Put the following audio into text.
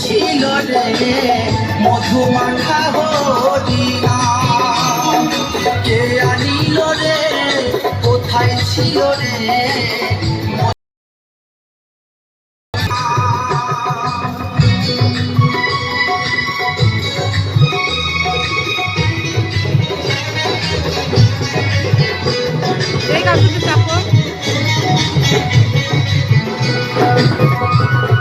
ছিল রে মধু মাখা হরিয়া কে আনিল রে কোথায় ছিল রে Thank you.